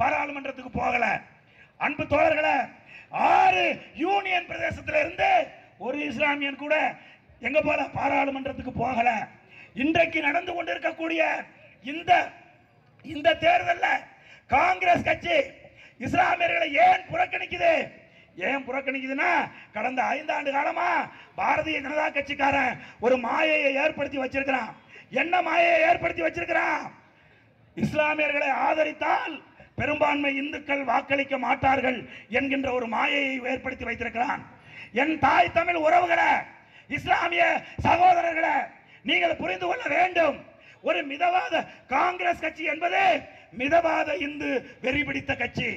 பாராளுமன்றத்துக்கு போகல. அன்பு தோழர்களே ஆறு யூனியன் பிரதேசத்துல இருந்து ஒரு இஸ்லாமியன் கூட எங்க போல பாராளுமன்றத்துக்கு போகல. இன்றைக்கு நடந்து கொண்டிருக்கக்கூடிய இந்த இந்த தேர்தலில் காங்கிரஸ் கட்சி இஸ்லாமியர்களை ஏன் புறக்கணிக்குது? ஏன் புறக்கணிக்குதுன்னா கடந்த ஐந்தாண்டு காலமா பாரதிய ஜனதா கட்சிக்காரன் ஒரு மாயையை ஏற்படுத்தி வச்சிருக்கிறான். என்ன மாயையை ஏற்படுத்தி வச்சிருக்கிறான்? இஸ்லாமியர்களை ஆதரித்தால் பெரும்பான்மை இந்துக்கள் வாக்களிக்க மாட்டார்கள் என்கின்ற ஒரு மாயையை ஏற்படுத்தி வைத்திருக்கிறான். என் தாய் தமிழ் உறவுகளை இஸ்லாமிய சகோதரர்களை நீங்கள் புரிந்து கொள்ள வேண்டும். ஒரு மிதவாத காங்கிரஸ் கட்சி என்பது மிதவாத இந்து வெறி பிடித்த கட்சி.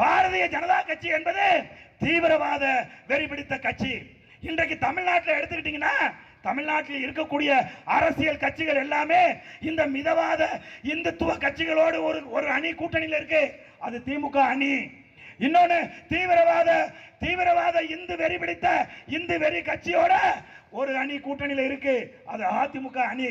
பாரதிய ஜனதா கட்சி என்பது தீவிரவாத வெறி பிடித்த கட்சி. இன்றைக்கு தமிழ்நாட்டில் எடுத்துக்கிட்டீங்கன்னா தமிழ்நாட்டில் இருக்கக்கூடிய அரசியல் கட்சிகள் எல்லாமே இந்த மிதவாத இந்துத்துவ கட்சிகளோடு ஒரு ஒரு அணி கூட்டணியில் இருக்கு. அது திமுக அணி. இன்னொன்னு தீவிரவாத தீவிரவாத இந்து வெறி பிடித்த இந்து வெறி கட்சியோட ஒரு அணி கூட்டணியில் இருக்கு. அது அதிமுக அணி.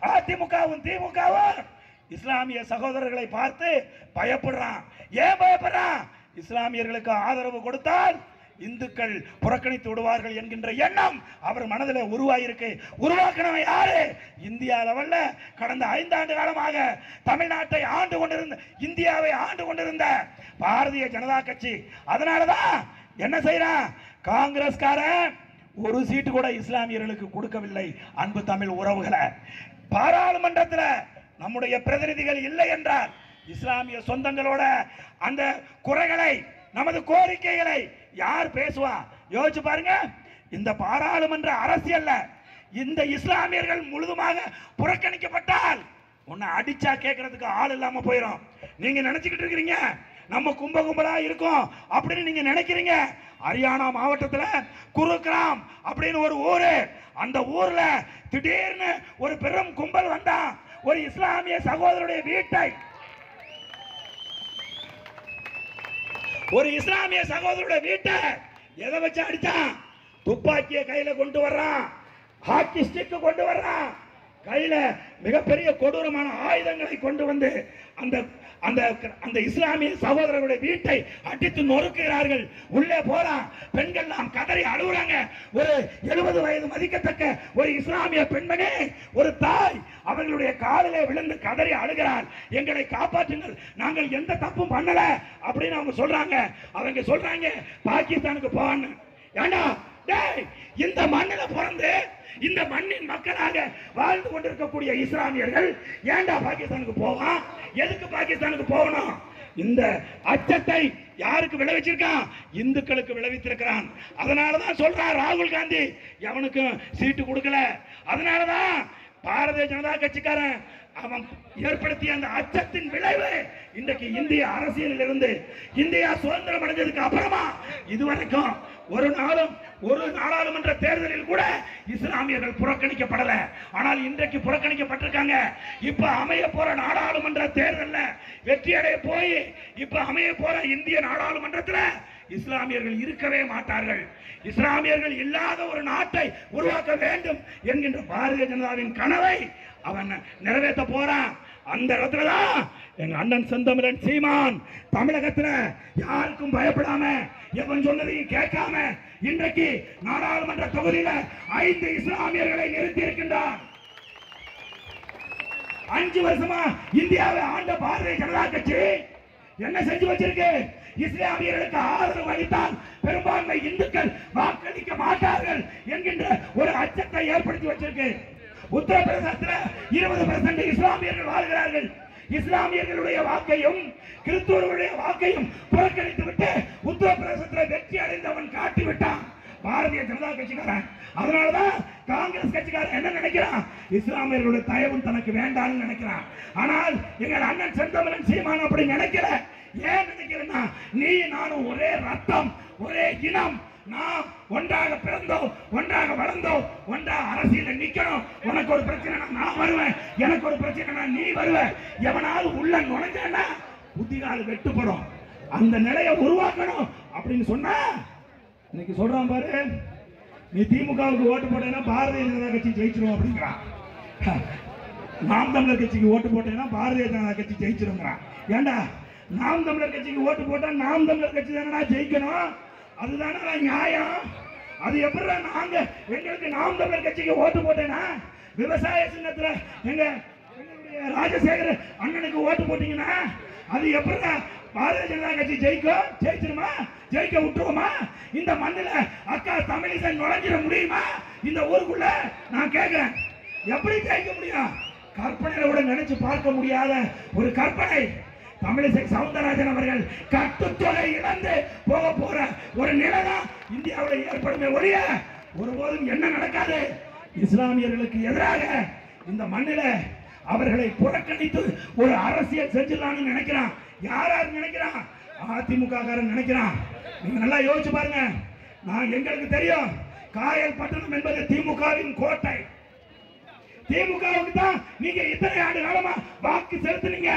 அதிமுகவும் திமுகவும் இஸ்லாமிய சகோதரர்களை பார்த்து பயப்படுறான். ஏன் பயப்படுறான்? இஸ்லாமியர்களுக்கு ஆதரவு கொடுத்தால் இந்துக்கள் புறக்கணித்து விடுவார்கள் என்கின்ற எண்ணம் அவர் மனதில் உருவாயிருக்கு. உருவாக்கினவன் யாரு? இந்தியா லெவல்ல கடந்த ஐந்தாண்டு காலமாக தமிழ்நாட்டை ஆண்டு கொண்டிருந்த இந்தியாவை ஆண்டு கொண்டிருந்த பாரதிய ஜனதா கட்சி. அதனாலதான் என்ன செய்யறான் காங்கிரஸ்காரன் ஒரு சீட்டு கூட இஸ்லாமியர்களுக்கு கொடுக்கவில்லை. அன்பு தமிழ் உறவுகளை. பாராளுமன்றத்தில் நம்முடைய பிரதிநிதிகள் இல்லை என்றால் இஸ்லாமிய சொந்தங்களோட அந்த குறைகளை நமது கோரிக்கைகளை யார் பேசுவா? யோசிச்சு பாருங்க. இந்த பாராளுமன்ற அரசியல்ல இந்த இஸ்லாமியர்கள் முழுதுமாக புறக்கணிக்கப்பட்டால் உன்னை அடிச்சா கேட்கறதுக்கு ஆள் இல்லாம போயிடும் நீங்க நினைச்சுக்கிட்டு இருக்கிறீங்க. நம்ம கும்ப கும்பலா இருக்கும் அப்படின்னு நீங்க நினைக்கிறீங்க. ஹரியானா மாவட்டத்தில் குருகிராம் அப்படின்னு ஒரு ஊரு. அந்த ஊர்ல திடீர்னு ஒரு பெரும் கும்பல் வந்தா ஒரு இஸ்லாமிய சகோதரருடைய வீட்டை ஒரு இஸ்லாமிய சகோதரோட வீட்டை எதை வச்சு அடிச்சான்? துப்பாக்கியை கையில கொண்டு வர்றான். ஹாக்கி ஸ்டிக் கொண்டு வர்றான். கையில மிகப்பெரிய கொடூரமான ஆயுதங்களை கொண்டு வந்து அந்த அந்த அந்த இஸ்லாமிய சகோதரர்களுடைய வீட்டை அடித்து நொறுக்குகிறார்கள். உள்ளே போறான் பெண்கள் நாம் கதறி அழுகுறாங்க. ஒரு எழுபது வயது மதிக்கத்தக்க ஒரு இஸ்லாமிய பெண்மணி ஒரு தாய் அவர்களுடைய காலிலே விழுந்து கதறி அழுகிறார் எங்களை காப்பாற்றுங்கள். நாங்கள் எந்த தப்பும் பண்ணல அப்படின்னு அவங்க சொல்றாங்க. அவங்க சொல்றாங்க பாகிஸ்தானுக்கு போவான்னு ஏண்டா? இந்த மண்ணில் பிறந்து இந்த மண்ணின் மக்களாக வாழ்ந்து கொண்டிருக்கக்கூடிய இஸ்லாமியர்கள் ஏன்டா பாகிஸ்தானுக்கு போவான்? எதுக்கு பாகிஸ்தானுக்கு போகணும்? இந்த அச்சத்தை யாருக்கு விளைவிச்சிருக்கான்? இந்துக்களுக்கு விளைவித்திருக்கிறான். அதனாலதான் சொல்றான் ராகுல் காந்தி எவனுக்கும் சீட்டு கொடுக்கல. அதனாலதான் பாரதிய ஜனதா கட்சிக்காரன் அவன் ஏற்படுத்திய அந்த அச்சத்தின் விளைவு இன்றைக்கு இந்திய அரசியலில் இருந்து இந்தியா சுதந்திரம் அடைஞ்சதுக்கு அப்புறமா இதுவரைக்கும் ஒரு நாளும் ஒரு நாடாளுமன்ற தேர்தலில் கூட இஸ்லாமியர்கள் புறக்கணிக்கப்படல. ஆனால் இன்றைக்கு புறக்கணிக்கப்பட்டிருக்காங்க. இப்ப அமைய போற நாடாளுமன்ற தேர்தல்ல வெற்றி அடைய போய் இப்ப அமைய போற இந்திய நாடாளுமன்றத்துல இஸ்லாமியர்கள் இருக்கவே மாட்டார்கள். இஸ்லாமியர்கள் இல்லாத ஒரு நாட்டை உருவாக்க வேண்டும் என்கின்ற பாரதிய ஜனதாவின் கனவை அவன் நிறைவேற்ற போறான். அந்த இடத்துல தான் எங்க அண்ணன் செந்தமிழன் சீமான் தமிழகத்துல யாருக்கும் பயப்படாம எவன் சொன்னதையும் கேட்காம இன்றைக்கு நாடாளுமன்ற தொகுதியில ஐந்து இஸ்லாமியர்களை நிறுத்தி இருக்கின்றார் அஞ்சு வருஷமா இந்தியாவை ஆண்ட பாரதிய ஜனதா கட்சி என்ன செஞ்சு வச்சிருக்கு? இஸ்லாமியர்களுக்கு ஆதரவு அளித்தால் பெரும்பான்மை இந்துக்கள் வாக்களிக்க மாட்டார்கள் என்கின்ற ஒரு அச்சத்தை ஏற்படுத்தி வச்சிருக்கு. உத்தரப்பிரதேசத்தில் இருபது பெர்சன்ட் இஸ்லாமியர்கள் வாழ்கிறார்கள். இஸ்லாமியர்களுடைய வாக்கையும் கிறிஸ்துவர்களுடைய வாக்கையும் புறக்கணித்து விட்டு உத்தரப்பிரதேசத்தில் வெற்றி அடைந்தவன் காட்டி விட்டான் பாரதிய ஜனதா கட்சிக்காரன். அதனாலதான் காங்கிரஸ் கட்சிக்காரன் என்ன நினைக்கிறான்? இஸ்லாமியர்களுடைய தயவும் தனக்கு வேண்டாம்னு நினைக்கிறான். ஆனால் எங்கள் அண்ணன் செந்தமிழன் சீமான் அப்படி நினைக்கிறேன் ஏன் நினைக்கிறேன்னா நீ நானும் ஒரே ரத்தம் ஒரே இனம். நாம் ஒன்றாக பிறந்தோம் ஒன்றாக வளர்ந்தோம் ஒன்றாக அரசியல நிக்கணும். உனக்கு ஒரு பிரச்சனைனா நான் வருவேன். எனக்கு ஒரு பிரச்சனைனா நீ வருவ. எவனாவது உள்ள நுழைஞ்சேன்னா புத்திகால் வெட்டுப்படும். அந்த நிலையை உருவாக்கணும் அப்படின்னு சொன்னா இன்னைக்கு சொல்றான் பாரு நீ திமுகவுக்கு ஓட்டு போட்டேன்னா பாரதிய ஜனதா கட்சி ஜெயிச்சிடும் அப்படிங்கிறான் நாம் தமிழர் கட்சிக்கு ஓட்டு போட்டேன்னா பாரதிய ஜனதா கட்சி ஜெயிச்சிருங்கிறான் ஏண்டா? நாம் தமிழர் கட்சிக்கு ஓட்டு போட்டா நாம் தமிழர் கட்சி தானடா ஜெயிக்கணும்? அதுதானடா நியாயம். அது எப்படி நாங்க எங்களுக்கு நாம் தமிழர் கட்சிக்கு ஓட்டு போட்டேன்னா விவசாய சின்னத்துல எங்க ராஜசேகர் அண்ணனுக்கு ஓட்டு போட்டீங்கன்னா அது எப்படி பாரதிய ஜனதா கட்சி ஜெயிக்கும் ஜெயிச்சிருமா? ஜெயிக்க விட்டுருவோமா? இந்த மண்ணில் அக்கா தமிழிசை நுழைஞ்சிட முடியுமா? இந்த ஊருக்குள்ள நான் கேட்கிறேன் எப்படி ஜெயிக்க முடியும்? கற்பனையில கூட நினைச்சு பார்க்க முடியாத ஒரு கற்பனை. தமிழிசை சவுந்தரராஜன் அவர்கள் கட்டுத்தொகை இழந்து போக போற ஒரு நிலைதான் இந்தியாவில் ஏற்படுமே ஒழிய ஒருபோதும் என்ன நடக்காது? இஸ்லாமியர்களுக்கு எதிராக இந்த மண்ணில அவர்களை புறக்கணித்து ஒரு அரசியல் செஞ்சிடலாம்னு நினைக்கிறான். யார் யார் நினைக்கிறான்? அதிமுக காரன் நினைக்கிறான். நீங்க நல்லா யோசிச்சு பாருங்க. நான் எங்களுக்கு தெரியும். காயல் பட்டணம் என்பது திமுகவின் கோட்டை. திமுகவுக்கு தான் நீங்க இத்தனை ஆண்டு காலமா வாக்கு செலுத்துனீங்க.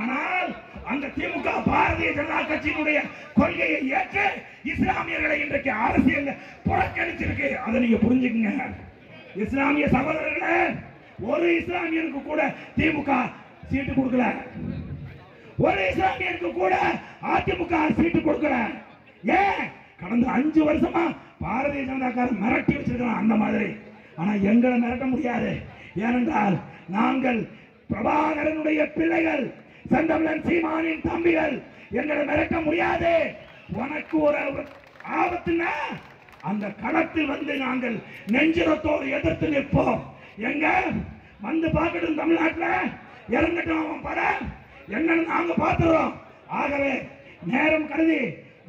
ஆனால் அந்த திமுக பாரதிய ஜனதா கட்சியினுடைய கொள்கையை ஏற்று இஸ்லாமியர்களை இன்றைக்கு அரசியல் புறக்கணிச்சிருக்கு. அதை நீங்க புரிஞ்சுக்கங்க. இஸ்லாமிய சகோதரர்களே ஒரு இஸ்லாமியனுக்கு கூட திமுக சீட்டு கொடுக்கல. ஒரு இஸ்லாமியனுக்கு கூட அதிமுக சீட்டு கொடுக்கல. ஏன்? கடந்த அஞ்சு வருஷமா பாரதிய ஜனதாக்காரன் மிரட்டி வச்சிருக்கிறான் அந்த மாதிரி. ஆனா எங்களை மிரட்ட முடியாது. ஏனென்றால் நாங்கள் பிரபாகரனுடைய பிள்ளைகள். செந்தமிழன் சீமானின் தம்பிகள். எங்களை மிரட்ட முடியாது. உனக்கு ஒரு ஆபத்துனா அந்த களத்தில் வந்து நாங்கள் நெஞ்சிரத்தோடு எதிர்த்து நிற்போம். எங்க? வந்து பார்க்கட்டும் தமிழ்நாட்டில். இறங்கட்டும் அவன் படம் என்னன்னு நாங்க பார்த்துறோம். ஆகவே நேரம் கருதி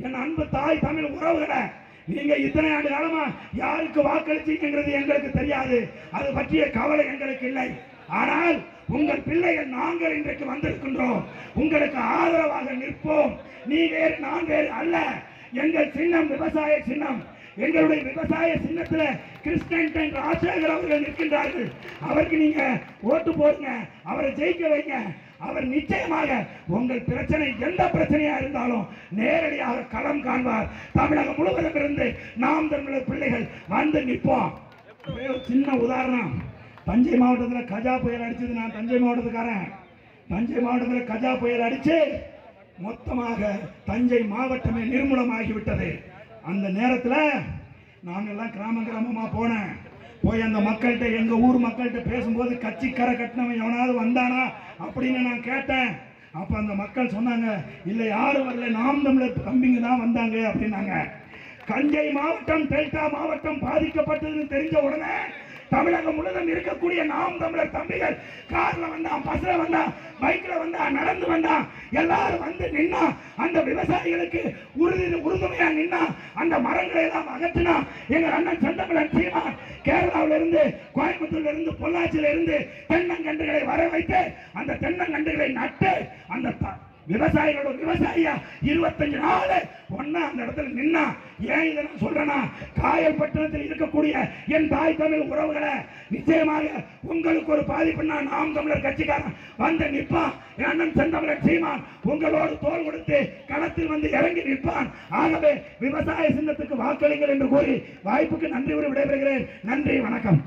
என் அன்பு தாய் தமிழ் உறவுகளை நீங்க இத்தனை ஆண்டு காலமா யாருக்கு வாக்களிச்சீங்கிறது எங்களுக்கு தெரியாது. அது பற்றிய கவலை எங்களுக்கு இல்லை. ஆனால் உங்கள் பிள்ளைகள் நாங்கள் இன்றைக்கு வந்திருக்கின்றோம். உங்களுக்கு ஆதரவாக நிற்போம். நீ வேறு நான் வேறு அல்ல. எங்கள் சின்னம் விவசாய சின்னம். எங்களுடைய விவசாய சின்னத்துல கிறிஸ்டன் ராஜசேகர் அவர்கள் நிற்கின்றார்கள். அவருக்கு நீங்க ஓட்டு போடுங்க. அவரை ஜெயிக்க வைங்க. அவர் நிச்சயமாக உங்கள் பிரச்சனை எந்த பிரச்சனையா இருந்தாலும் நேரடியாக களம் காண்பார். தமிழகம் முழுவதும் இருந்து நாம் தமிழர் பிள்ளைகள் வந்து நிற்போம். ஒரு சின்ன உதாரணம். தஞ்சை மாவட்டத்தில் கஜா புயல் அடித்தது நான் தஞ்சை மாவட்டத்துக்காரன். தஞ்சை மாவட்டத்தில் கஜா புயல் அடித்து மொத்தமாக தஞ்சை மாவட்டமே நிர்மூலமாகிவிட்டது. அந்த நேரத்தில் நாங்கள்லாம் கிராம கிராமமாக போனேன். போய் அந்த மக்கள்கிட்ட எங்கள் ஊர் மக்கள்கிட்ட பேசும்போது கட்சி கரை கட்டினவன் எவனாவது வந்தானா அப்படின்னு நான் கேட்டேன். அப்போ அந்த மக்கள் சொன்னாங்க இல்லை யாரும் வரல. நாம் தமிழர் தம்பிங்க தான் வந்தாங்க அப்படின்னாங்க. கஞ்சை மாவட்டம் டெல்டா மாவட்டம் பாதிக்கப்பட்டதுன்னு தெரிஞ்ச உடனே தமிழகம் முழுதும் இருக்கக்கூடிய நாம் தமிழர் தம்பிகள் கார்ல வந்தான் பஸ்ல வந்தான் பைக்ல வந்தா நடந்து வந்தா எல்லாரும் வந்து நின்னா அந்த விவசாயிகளுக்கு உறுதி உறுதுணையா நின்னா அந்த மரங்களை எல்லாம் அகற்றினா எங்க அண்ணன் செந்தமிழன் சீமா கேரளாவில இருந்து கோயம்புத்தூர்ல இருந்து பொள்ளாச்சியில இருந்து தென்னங்கன்றுகளை வர வைத்து அந்த தென்னங்கன்றுகளை நட்டு அந்த விவசாயிகளோட விவசாயியா? இருபத்தஞ்சு நாள் ஒன்னா அந்த இடத்துல நின்னா ஏன் இதை நான் சொல்றேன்னா காயல் பட்டணத்தில் இருக்கக்கூடிய என் தாய் தமிழ் உறவுகளை நிச்சயமாக உங்களுக்கு ஒரு பாதிப்புனா நாம் தமிழர் கட்சிக்காரன் வந்து நிற்பான். அண்ணன் செந்தமிழர் சீமான் உங்களோடு தோல் கொடுத்து களத்தில் வந்து இறங்கி நிற்பான். ஆகவே விவசாய சின்னத்துக்கு வாக்களிங்கள் என்று கூறி வாய்ப்புக்கு நன்றி கூறி விடைபெறுகிறேன். நன்றி வணக்கம்.